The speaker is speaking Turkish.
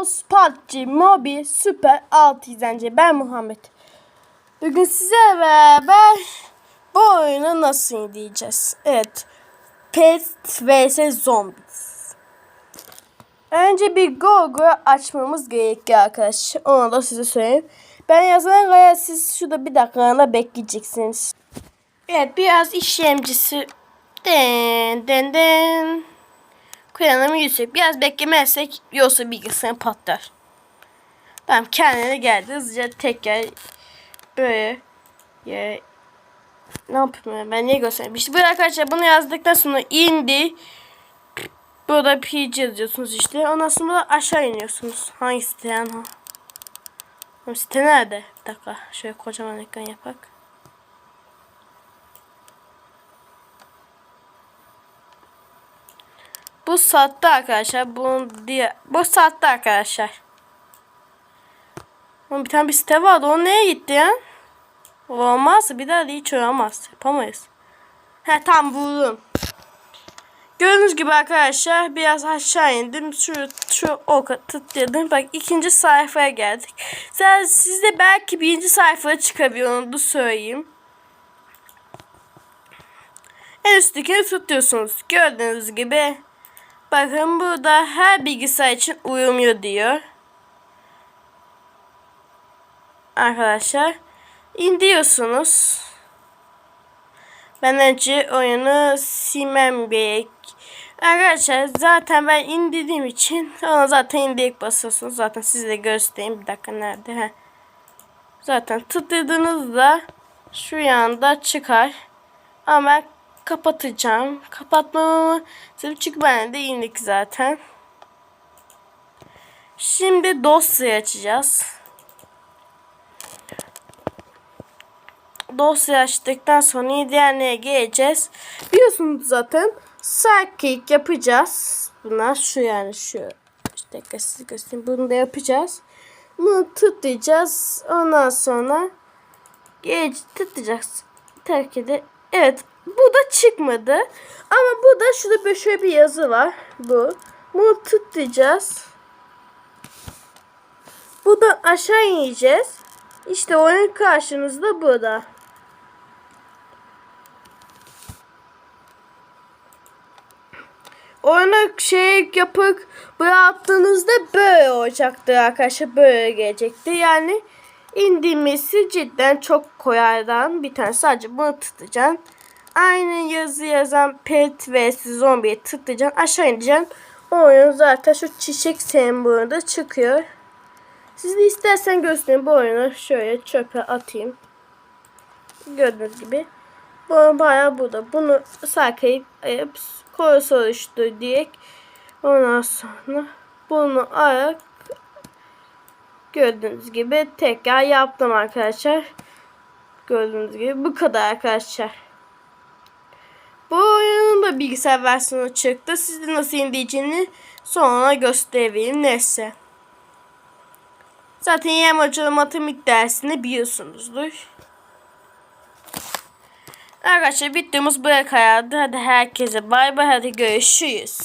Bros, PUBG, Mobi, Super 6 izlence. Ben Muhammed. Bugün size beraber bu oyunu nasıl indireceğiz? Evet. Pet vs Zombies. Önce bir Google açmamız gerekiyor arkadaşlar. Onu da size söyleyeyim. Ben yazana kadar siz şurada bir dakikalığına bekleyeceksiniz. Evet biraz işlemcisi den den den kullanımı yüksek. Biraz beklemezsek yoksa bilgisayar patlar. Tamam kendine geldi. Hızlıca tekrar böyle ya, ne yapayım ben niye göstereyim. İşte böyle arkadaşlar bunu yazdıktan sonra indi. Burada PG yazıyorsunuz işte. Ondan sonra aşağı iniyorsunuz. Hangi site yani? Site nerede? Bir dakika. Şöyle kocaman ekran yapak. Bu saatte arkadaşlar. Bu diye bu saatte arkadaşlar. Oğlum bir tane bir site vardı. O neye gitti ya? Olmaz. Bir daha da hiç olamaz. Yapamayız. He tam buldum. Gördüğünüz gibi arkadaşlar biraz aşağı indim. Şu şu oka tıkladım. Bak ikinci sayfaya geldik. Sen siz de belki birinci sayfaya çıkabiliyor onu da söyleyeyim. En üsttekini tutuyorsunuz. Gördüğünüz gibi. Bakın burada her bilgisayar için uyumuyor diyor. Arkadaşlar indiriyorsunuz. Ben önce oyunu silmem gerek. Arkadaşlar zaten ben indirdiğim için ona zaten indirip basıyorsunuz. Zaten size göstereyim. Bir dakika nerede? Heh. Zaten tıkladığınızda şu yanda çıkar. Ama kapatacağım. Kapatmamı çünkü ben de indik zaten. Şimdi dosyayı açacağız. Dosya açtıktan sonra diğerine geleceğiz. Biliyorsunuz zaten sidekick yapacağız. Bunlar şu yani şu. İşte size göstereyim. Bunu da yapacağız. Bunu tıklayacağız. Ondan sonra geç tıklayacağız. Terk ede. Evet. Bu da çıkmadı. Ama bu da şurada böyle şöyle bir yazı var. Bu. Bunu tıklayacağız. Buradan aşağı ineceğiz. İşte oyun karşınızda burada. Oyuna şey yapıp bıraktığınızda böyle olacaktı arkadaşlar. Böyle gelecekti. Yani indirmesi cidden çok koyardan bir tane. Sadece bunu tıklayacaksın. Aynı yazı yazan pet ve zombiye tıklayacaksın. Aşağı ineceksin. Oyun zaten şu çiçek sembolü de çıkıyor. Siz de istersen göstereyim bu oyunu şöyle çöpe atayım. Gördüğünüz gibi. Bu bayağı burada. Bunu sakayıp koyu oluştu diye. Ondan sonra bunu ayak gördüğünüz gibi tekrar yaptım arkadaşlar. Gördüğünüz gibi bu kadar arkadaşlar. Bu da bilgisayar versiyonu çıktı. Sizde nasıl indireceğini sonra göstereyim. Neyse. Zaten yem hocalı matematik dersini biliyorsunuzdur. Arkadaşlar videomuz buraya kadardı. Hadi herkese bay bay. Hadi görüşürüz.